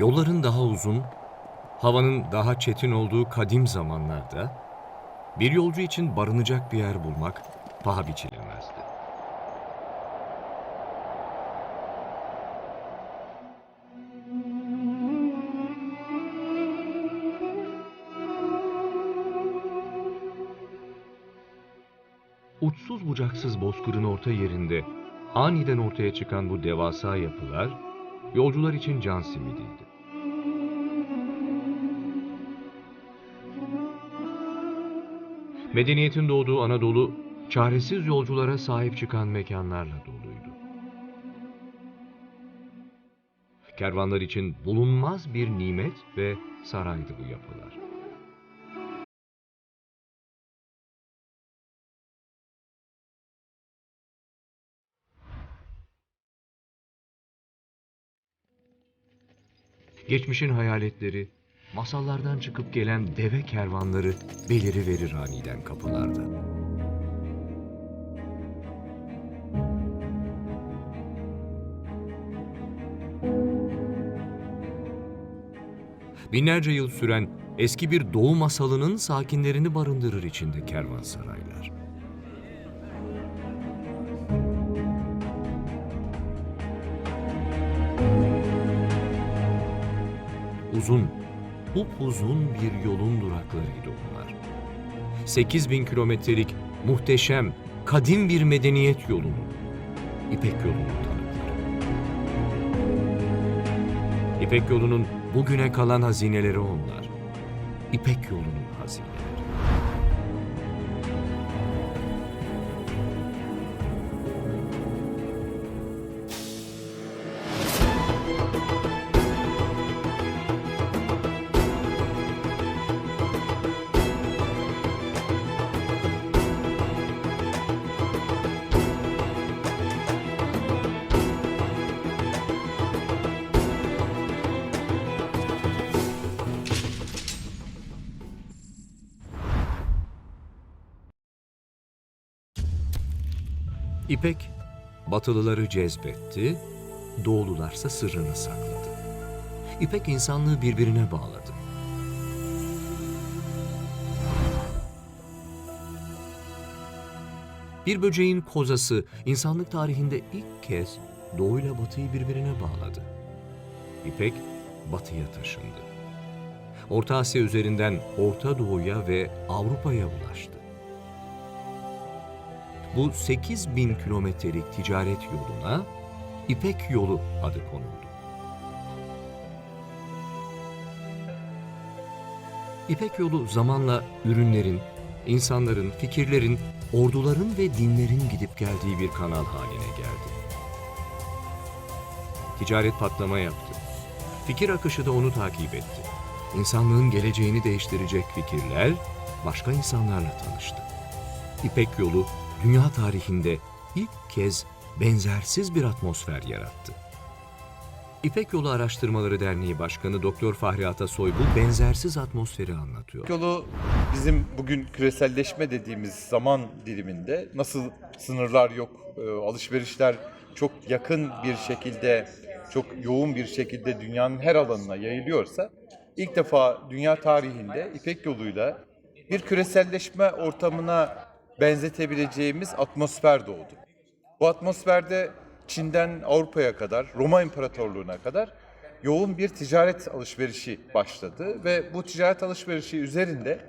Yolların daha uzun, havanın daha çetin olduğu kadim zamanlarda bir yolcu için barınacak bir yer bulmak paha biçilemezdi. Uçsuz bucaksız bozkırın orta yerinde aniden ortaya çıkan bu devasa yapılar yolcular için can simidiydi. Medeniyetin doğduğu Anadolu, çaresiz yolculara sahip çıkan mekanlarla doluydu. Kervanlar için bulunmaz bir nimet ve saraydı bu yapılar. Geçmişin hayaletleri, masallardan çıkıp gelen deve kervanları beliri verir aniden kapılarda. Binlerce yıl süren eski bir doğu masalının sakinlerini barındırır içinde kervansaraylar. Uzun, upuzun bir yolun duraklarıydı onlar. 8000 kilometrelik muhteşem, kadim bir medeniyet yolunun, İpek yolunun tanıkları. İpek yolunun bugüne kalan hazineleri onlar. İpek yolunun hazineleri. İpek, batılıları cezbetti, doğulularsa sırrını sakladı. İpek insanlığı birbirine bağladı. Bir böceğin kozası insanlık tarihinde ilk kez doğuyla batıyı birbirine bağladı. İpek batıya taşındı. Orta Asya üzerinden Orta Doğu'ya ve Avrupa'ya ulaştı. Bu 8000 kilometrelik ticaret yoluna İpek Yolu adı konuldu. İpek Yolu zamanla ürünlerin, insanların, fikirlerin, orduların ve dinlerin gidip geldiği bir kanal haline geldi. Ticaret patlama yaptı. Fikir akışı da onu takip etti. İnsanlığın geleceğini değiştirecek fikirler başka insanlarla tanıştı. İpek Yolu dünya tarihinde ilk kez benzersiz bir atmosfer yarattı. İpek Yolu Araştırmaları Derneği Başkanı Doktor Fahri Atasoy bu benzersiz atmosferi anlatıyor. Yolu bizim bugün küreselleşme dediğimiz zaman diliminde nasıl sınırlar yok, e, alışverişler çok yakın bir şekilde, çok yoğun bir şekilde dünyanın her alanına yayılıyorsa ilk defa dünya tarihinde İpek yoluyla bir küreselleşme ortamına benzetebileceğimiz atmosfer doğdu. Bu atmosferde Çin'den Avrupa'ya kadar, Roma İmparatorluğu'na kadar yoğun bir ticaret alışverişi başladı ve bu ticaret alışverişi üzerinde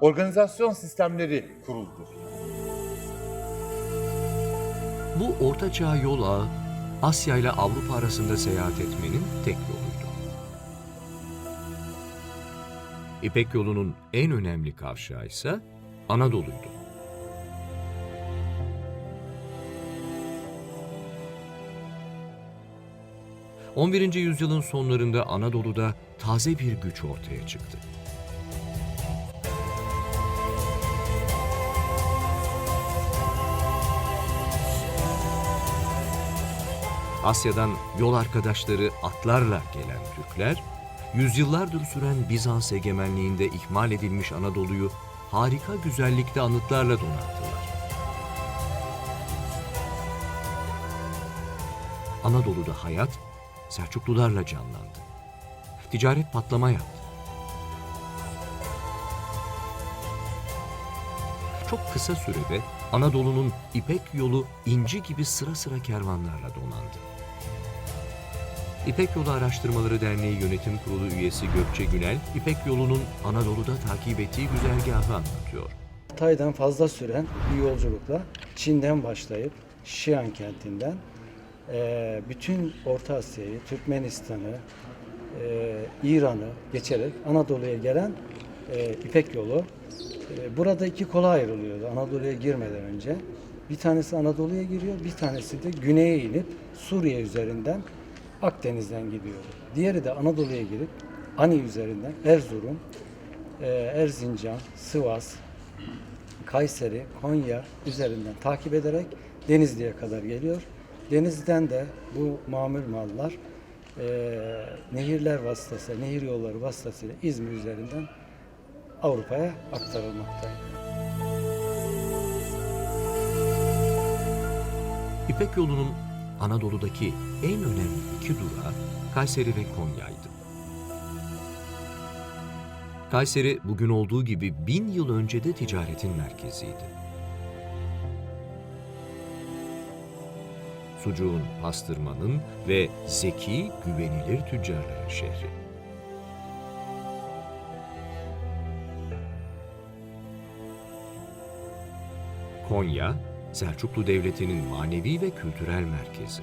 organizasyon sistemleri kuruldu. Bu ortaçağ yol ağı Asya ile Avrupa arasında seyahat etmenin tek yoluydu. İpek yolunun en önemli kavşağı ise Anadolu'ydu. ...11. yüzyılın sonlarında Anadolu'da taze bir güç ortaya çıktı. Asya'dan yol arkadaşları atlarla gelen Türkler, yüzyıllardır süren Bizans egemenliğinde ihmal edilmiş Anadolu'yu harika güzellikte anıtlarla donattılar. Anadolu'da hayat Selçuklularla canlandı. Ticaret patlama yaptı. Çok kısa sürede Anadolu'nun İpek yolu inci gibi sıra sıra kervanlarla donandı. İpek Yolu Araştırmaları Derneği Yönetim Kurulu üyesi Gökçe Günel, İpek yolunun Anadolu'da takip ettiği güzergahı anlatıyor. Tay'dan fazla süren bir yolculukla Çin'den başlayıp Şian kentinden eee, bütün Orta Asya'yı, Türkmenistan'ı, eee, İran'ı geçerek Anadolu'ya gelen eee, İpek yolu burada iki kola ayrılıyordu Anadolu'ya girmeden önce. Bir tanesi Anadolu'ya giriyor, bir tanesi de güneye inip Suriye üzerinden Akdeniz'den gidiyordu. Diğeri de Anadolu'ya girip Ani üzerinden Erzurum, eee, Erzincan, Sivas, Kayseri, Konya üzerinden takip ederek Denizli'ye kadar geliyor. Denizden de bu mamul mallar eee, nehirler vasıtasıyla, nehir yolları vasıtasıyla İzmir üzerinden Avrupa'ya aktarılmaktaydı. İpek yolunun Anadolu'daki en önemli iki durağı Kayseri ve Konya'ydı. Kayseri bugün olduğu gibi bin yıl önce de ticaretin merkeziydi. Sucuğun, pastırmanın ve zeki, güvenilir tüccarların şehri. Konya, Selçuklu Devleti'nin manevi ve kültürel merkezi.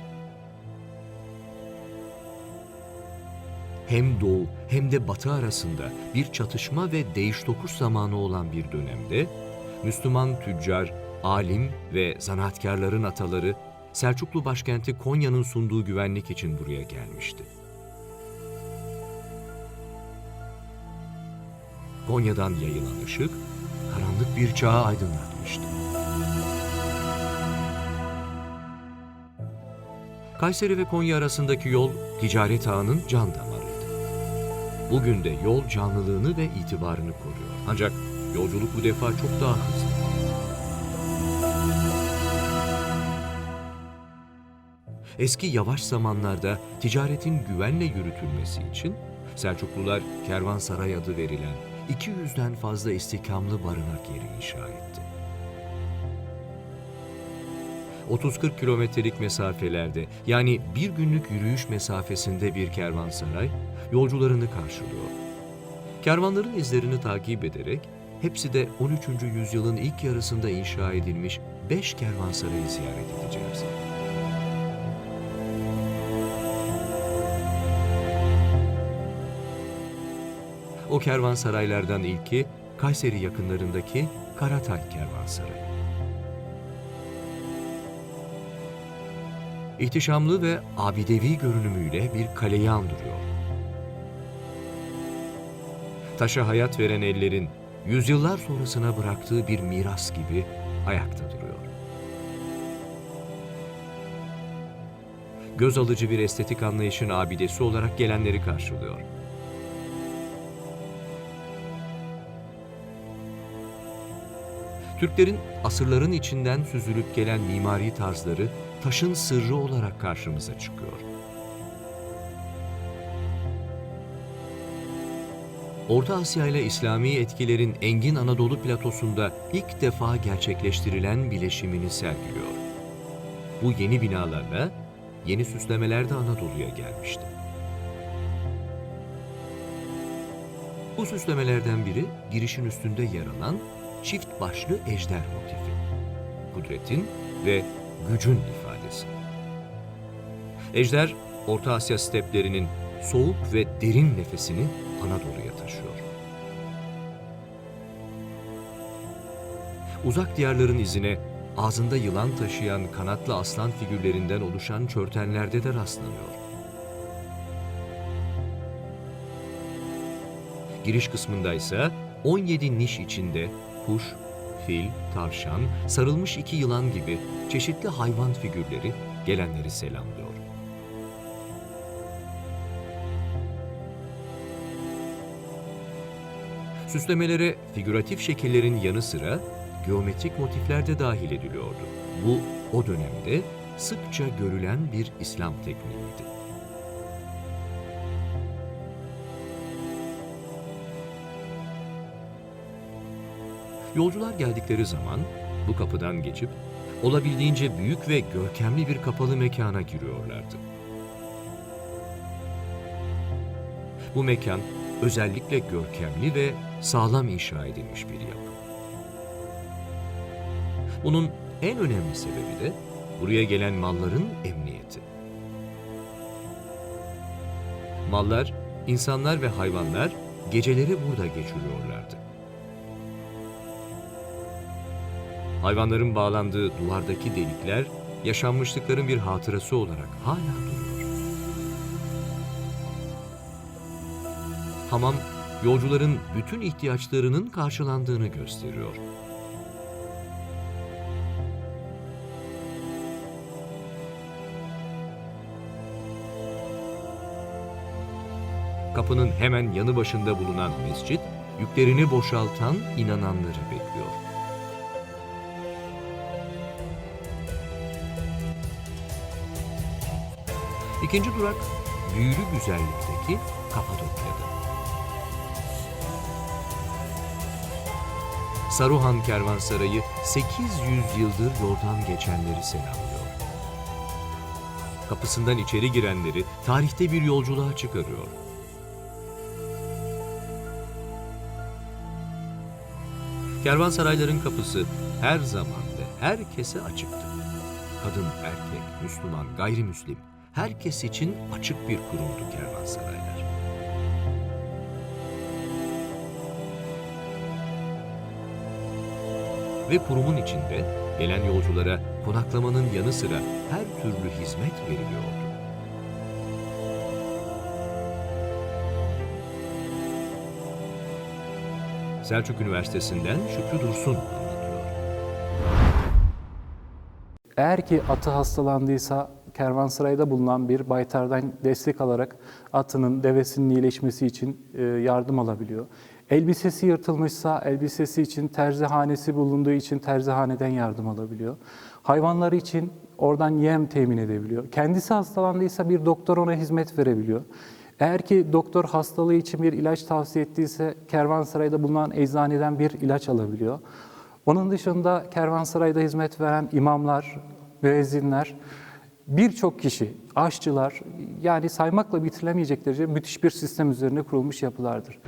Hem doğu hem de batı arasında bir çatışma ve değiş-tokuş zamanı olan bir dönemde Müslüman tüccar, alim ve zanaatkarların ataları Selçuklu başkenti Konya'nın sunduğu güvenlik için buraya gelmişti. Konya'dan yayılan ışık karanlık bir çağı aydınlatmıştı. Kayseri ve Konya arasındaki yol ticaret ağının can damarıydı. Bugün de yol canlılığını ve itibarını koruyor. Ancak yolculuk bu defa çok daha hızlı. Eski yavaş zamanlarda ticaretin güvenle yürütülmesi için Selçuklular Kervansaray adı verilen 200'den fazla istikamlı barınak yeri inşa etti. 30-40 kilometrelik mesafelerde yani bir günlük yürüyüş mesafesinde bir kervansaray yolcularını karşılıyor. Kervanların izlerini takip ederek hepsi de 13. yüzyılın ilk yarısında inşa edilmiş 5 kervansarayı ziyaret edeceğiz. O kervansaraylardan ilki Kayseri yakınlarındaki Karatay Kervansarayı. İhtişamlı ve abidevi görünümüyle bir kaleyi andırıyor. Taşa hayat veren ellerin yüzyıllar sonrasına bıraktığı bir miras gibi ayakta duruyor. Göz alıcı bir estetik anlayışın abidesi olarak gelenleri karşılıyor. Türklerin asırların içinden süzülüp gelen mimari tarzları taşın sırrı olarak karşımıza çıkıyor. Orta Asya ile İslami etkilerin engin Anadolu platosunda ilk defa gerçekleştirilen bileşimini sergiliyor. Bu yeni binalarla yeni süslemeler de Anadolu'ya gelmişti. Bu süslemelerden biri girişin üstünde yer alan çift başlı ejder motifi. Kudretin ve gücün ifadesi. Ejder, Orta Asya steplerinin soğuk ve derin nefesini Anadolu'ya taşıyor. Uzak diyarların izine ağzında yılan taşıyan kanatlı aslan figürlerinden oluşan çörtenlerde de rastlanıyor. Giriş kısmında ise 17 niş içinde kuş, fil, tavşan, sarılmış iki yılan gibi çeşitli hayvan figürleri gelenleri selamlıyor. Süslemelere figüratif şekillerin yanı sıra geometrik motifler de dahil ediliyordu. Bu o dönemde sıkça görülen bir İslam tekniğiydi. Yolcular geldikleri zaman bu kapıdan geçip olabildiğince büyük ve görkemli bir kapalı mekana giriyorlardı. Bu mekan özellikle görkemli ve sağlam inşa edilmiş bir yapı. Bunun en önemli sebebi de buraya gelen malların emniyeti. Mallar, insanlar ve hayvanlar geceleri burada geçiriyorlardı. Hayvanların bağlandığı duvardaki delikler yaşanmışlıkların bir hatırası olarak hala duruyor. Hamam, yolcuların bütün ihtiyaçlarının karşılandığını gösteriyor. Kapının hemen yanı başında bulunan mescit, yüklerini boşaltan inananları bekliyor. İkinci durak, büyülü güzellikteki Kapadokya'da. Saruhan Kervansarayı 800 yıldır yoldan geçenleri selamlıyor. Kapısından içeri girenleri tarihte bir yolculuğa çıkarıyor. Kervansarayların kapısı her zaman ve herkese açıktı. Kadın, erkek, Müslüman, gayrimüslim herkes için açık bir kurumdu kervansaraylar. Ve kurumun içinde gelen yolculara konaklamanın yanı sıra her türlü hizmet veriliyordu. Selçuk Üniversitesi'nden Şükrü Dursun Eğer ki atı hastalandıysa kervansarayda bulunan bir baytardan destek alarak atının, devesinin iyileşmesi için e, yardım alabiliyor. Elbisesi yırtılmışsa elbisesi için terzihanesi bulunduğu için terzihaneden yardım alabiliyor. Hayvanları için oradan yem temin edebiliyor. Kendisi hastalandıysa bir doktor ona hizmet verebiliyor. Eğer ki doktor hastalığı için bir ilaç tavsiye ettiyse kervansarayda bulunan eczaneden bir ilaç alabiliyor. Onun dışında kervansarayda hizmet veren imamlar, müezzinler, birçok kişi, aşçılar yani saymakla bitirilemeyecek derece müthiş bir sistem üzerine kurulmuş yapılardır.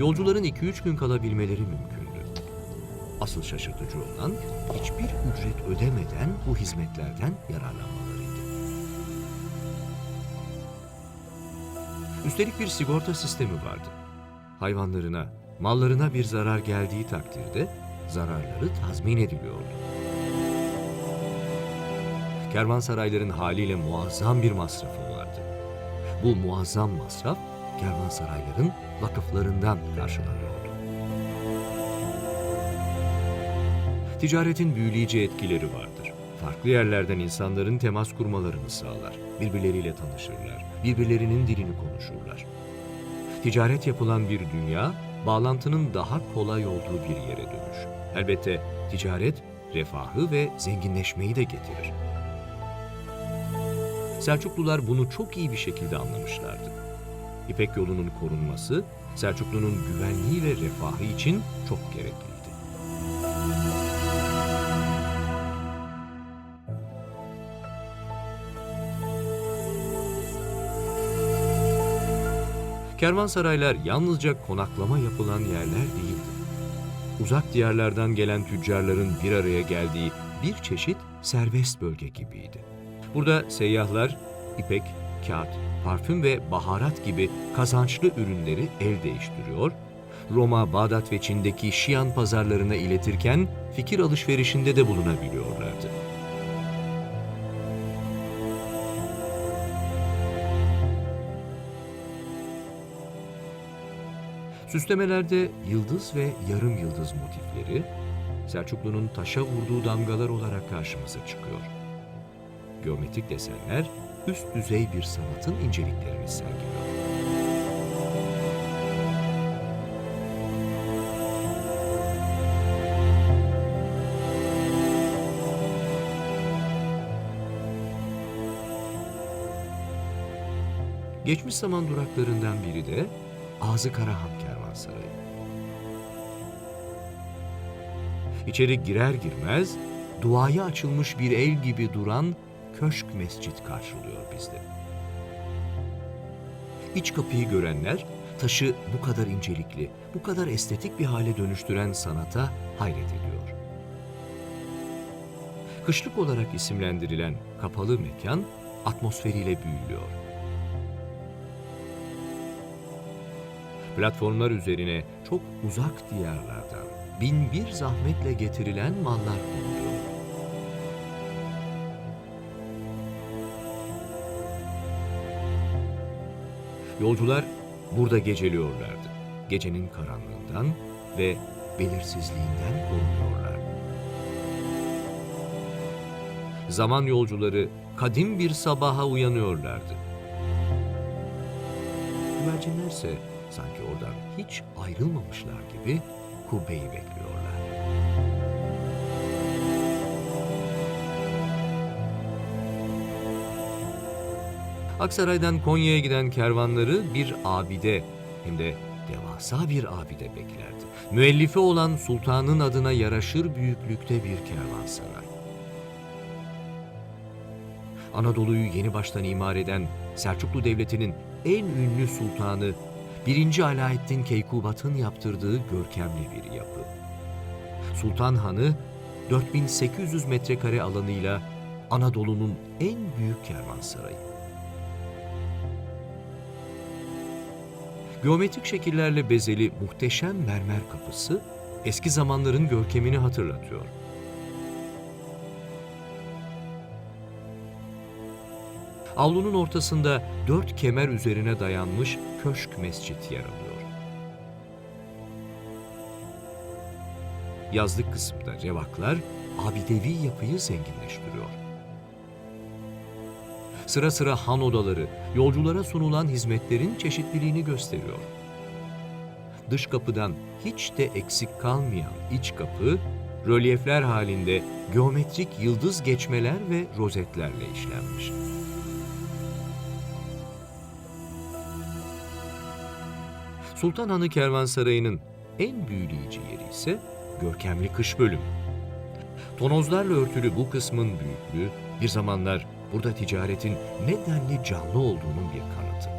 Yolcuların 2-3 gün kalabilmeleri mümkündü. Asıl şaşırtıcı olan hiçbir ücret ödemeden bu hizmetlerden yararlanmalarıydı. Üstelik bir sigorta sistemi vardı. Hayvanlarına, mallarına bir zarar geldiği takdirde zararları tazmin ediliyordu. Kervansarayların haliyle muazzam bir masrafı vardı. Bu muazzam masraf kervansarayların vakıflarından karşılanıyordu. Ticaretin büyüleyici etkileri vardır. Farklı yerlerden insanların temas kurmalarını sağlar. Birbirleriyle tanışırlar. Birbirlerinin dilini konuşurlar. Ticaret yapılan bir dünya, bağlantının daha kolay olduğu bir yere dönüşür. Elbette ticaret, refahı ve zenginleşmeyi de getirir. Selçuklular bunu çok iyi bir şekilde anlamışlardı. İpek yolunun korunması, Selçuklu'nun güvenliği ve refahı için çok gerekliydi. Kervansaraylar yalnızca konaklama yapılan yerler değildi. Uzak diyarlardan gelen tüccarların bir araya geldiği bir çeşit serbest bölge gibiydi. Burada seyyahlar ipek, kağıt, parfüm ve baharat gibi kazançlı ürünleri el değiştiriyor, Roma, Bağdat ve Çin'deki Şian pazarlarına iletirken fikir alışverişinde de bulunabiliyorlardı. Süslemelerde yıldız ve yarım yıldız motifleri Selçuklu'nun taşa vurduğu damgalar olarak karşımıza çıkıyor. Geometrik desenler üst düzey bir sanatın inceliklerini sergiliyor. Geçmiş zaman duraklarından biri de Ağzı Karahan Kervansarayı. İçeri girer girmez duaya açılmış bir el gibi duran köşk mescit karşılıyor bizleri. İç kapıyı görenler taşı bu kadar incelikli, bu kadar estetik bir hale dönüştüren sanata hayret ediyor. Kışlık olarak isimlendirilen kapalı mekan atmosferiyle büyülüyor. Platformlar üzerine çok uzak diyarlardan bin bir zahmetle getirilen mallar konuluyor. Yolcular burada geceliyorlardı. Gecenin karanlığından ve belirsizliğinden korunuyorlar. Zaman yolcuları kadim bir sabaha uyanıyorlardı. Güvercinlerse sanki oradan hiç ayrılmamışlar gibi kubbeyi bekliyorlar. Aksaray'dan Konya'ya giden kervanları bir abide hem de devasa bir abide beklerdi. Müellifi olan sultanın adına yaraşır büyüklükte bir kervansaray. Anadolu'yu yeni baştan imar eden Selçuklu Devleti'nin en ünlü sultanı 1. Alaaddin Keykubat'ın yaptırdığı görkemli bir yapı. Sultan Hanı 4800 metrekare alanıyla Anadolu'nun en büyük kervansarayı. Geometrik şekillerle bezeli muhteşem mermer kapısı eski zamanların görkemini hatırlatıyor. Avlunun ortasında dört kemer üzerine dayanmış köşk mescit yer alıyor. Yazlık kısımda revaklar abidevi yapıyı zenginleştiriyor. Sıra sıra han odaları yolculara sunulan hizmetlerin çeşitliliğini gösteriyor. Dış kapıdan hiç de eksik kalmayan iç kapı, rölyefler halinde geometrik yıldız geçmeler ve rozetlerle işlenmiş. Sultan Hanı Kervansarayı'nın en büyüleyici yeri ise görkemli kış bölümü. Tonozlarla örtülü bu kısmın büyüklüğü bir zamanlar burada ticaretin ne denli canlı olduğunun bir kanıtı.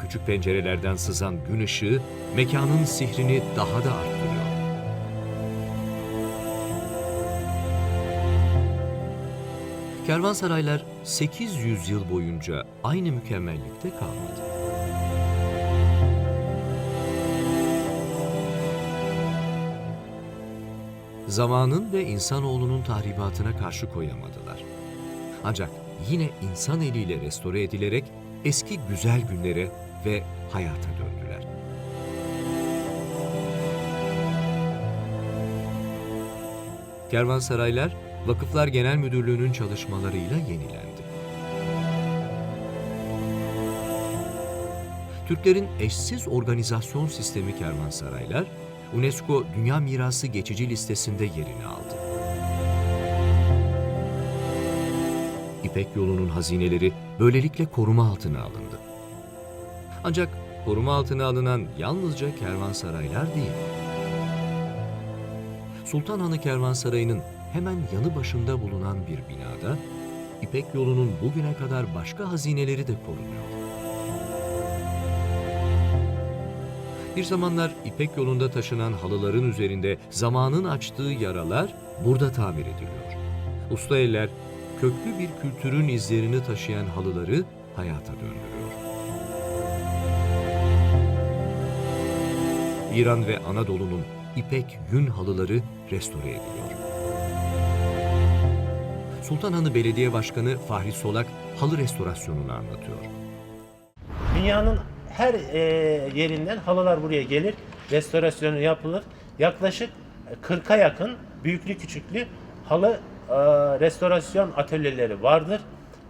Küçük pencerelerden sızan gün ışığı mekanın sihrini daha da arttırıyor. Kervansaraylar 800 yıl boyunca aynı mükemmellikte kalmadı. Zamanın ve insanoğlunun tahribatına karşı koyamadılar. Ancak yine insan eliyle restore edilerek eski güzel günlere ve hayata döndüler. Kervansaraylar Vakıflar Genel Müdürlüğü'nün çalışmalarıyla yenilendi. Türklerin eşsiz organizasyon sistemi kervansaraylar, UNESCO Dünya Mirası geçici listesinde yerini aldı. İpek yolunun hazineleri böylelikle koruma altına alındı. Ancak koruma altına alınan yalnızca kervansaraylar değil. Sultanhanı Kervansarayı'nın hemen yanı başında bulunan bir binada İpek yolunun bugüne kadar başka hazineleri de korunuyor. Bir zamanlar İpek yolunda taşınan halıların üzerinde zamanın açtığı yaralar burada tamir ediliyor. Usta eller köklü bir kültürün izlerini taşıyan halıları hayata döndürüyor. İran ve Anadolu'nun İpek yün halıları restore ediliyor. Sultanhanı Belediye Başkanı Fahri Solak halı restorasyonunu anlatıyor. Dünyanın her e, yerinden halılar buraya gelir, restorasyonu yapılır. Yaklaşık 40'a yakın büyüklü küçüklü halı e, restorasyon atölyeleri vardır.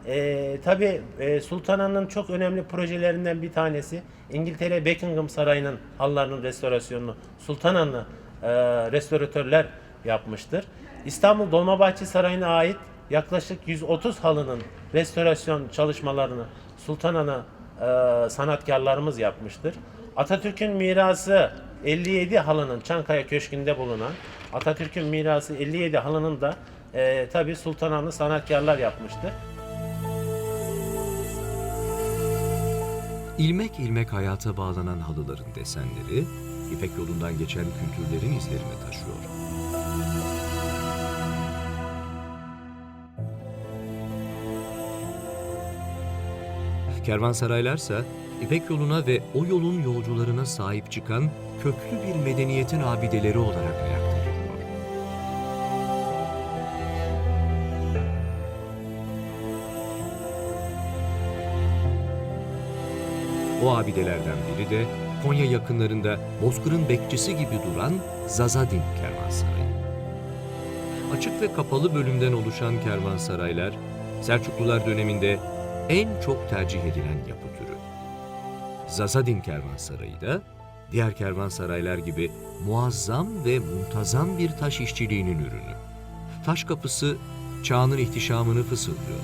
E, Tabi e, Sultanahmet'in çok önemli projelerinden bir tanesi İngiltere Buckingham Sarayı'nın halılarının restorasyonunu Sultanahmet'li e, restoratörler yapmıştır. İstanbul Dolmabahçe Sarayı'na ait yaklaşık 130 halının restorasyon çalışmalarını Sultan Ana e, sanatkarlarımız yapmıştır. Atatürk'ün mirası 57 halının Çankaya Köşkü'nde bulunan Atatürk'ün mirası 57 halının da e, tabi Sultan Hanı sanatkarlar yapmıştır. İlmek ilmek hayata bağlanan halıların desenleri, İpek yolundan geçen kültürlerin izlerini taşıyor. Kervansaraylarsa İpek yoluna ve o yolun yolcularına sahip çıkan köklü bir medeniyetin abideleri olarak ayakta duruyor. O abidelerden biri de Konya yakınlarında Bozkır'ın bekçisi gibi duran Zazadin Kervansarayı. Açık ve kapalı bölümden oluşan kervansaraylar, Selçuklular döneminde en çok tercih edilen yapı türü. Zazadin Kervansarayı da diğer kervansaraylar gibi muazzam ve muntazam bir taş işçiliğinin ürünü. Taş kapısı çağının ihtişamını fısıldıyor.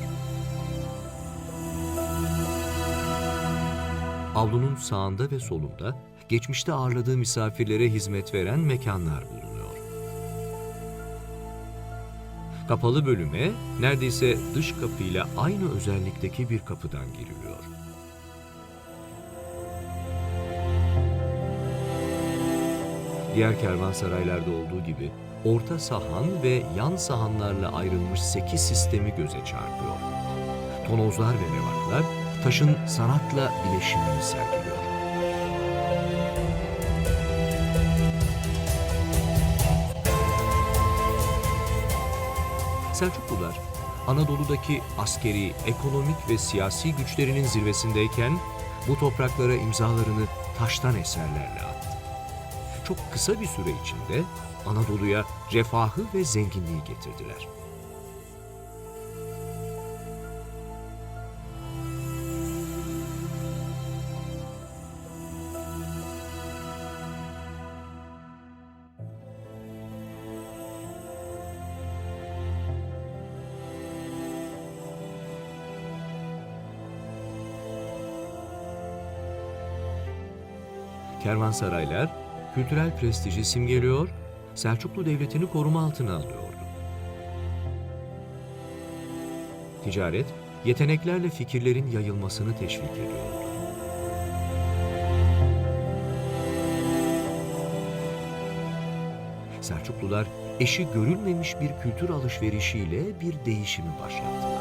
Avlunun sağında ve solunda geçmişte ağırladığı misafirlere hizmet veren mekanlar bulunuyor. Kapalı bölüme neredeyse dış kapıyla aynı özellikteki bir kapıdan giriliyor. Diğer kervansaraylarda olduğu gibi orta sahan ve yan sahanlarla ayrılmış sekiz sistemi göze çarpıyor. Tonozlar ve mevaklar taşın sanatla bileşimini sergiliyor. Selçuklular Anadolu'daki askeri, ekonomik ve siyasi güçlerinin zirvesindeyken bu topraklara imzalarını taştan eserlerle attı. Çok kısa bir süre içinde Anadolu'ya refahı ve zenginliği getirdiler. Kervansaraylar kültürel prestiji simgeliyor, Selçuklu Devleti'ni koruma altına alıyordu. Ticaret, yeteneklerle fikirlerin yayılmasını teşvik ediyordu. Selçuklular eşi görülmemiş bir kültür alışverişiyle bir değişimi başlattılar.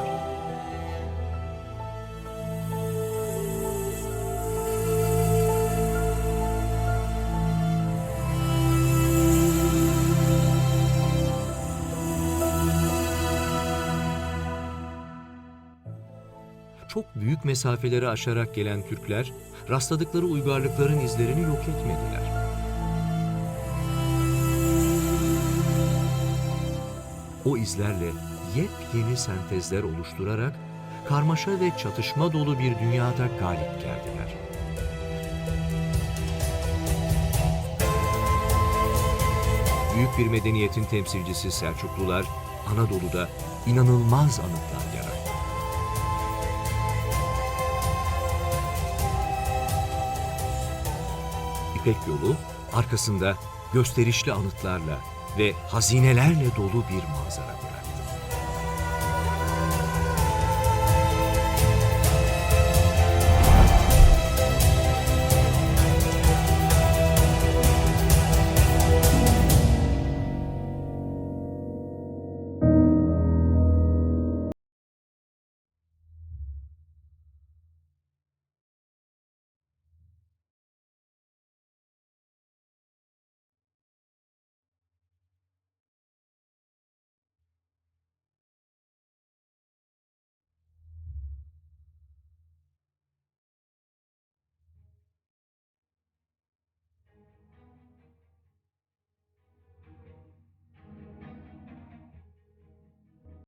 Çok büyük mesafeleri aşarak gelen Türkler, rastladıkları uygarlıkların izlerini yok etmediler. O izlerle yepyeni sentezler oluşturarak karmaşa ve çatışma dolu bir dünyada galip geldiler. Büyük bir medeniyetin temsilcisi Selçuklular, Anadolu'da inanılmaz anıtlar yarattı. İpek yolu arkasında gösterişli anıtlarla ve hazinelerle dolu bir manzara bıraktı.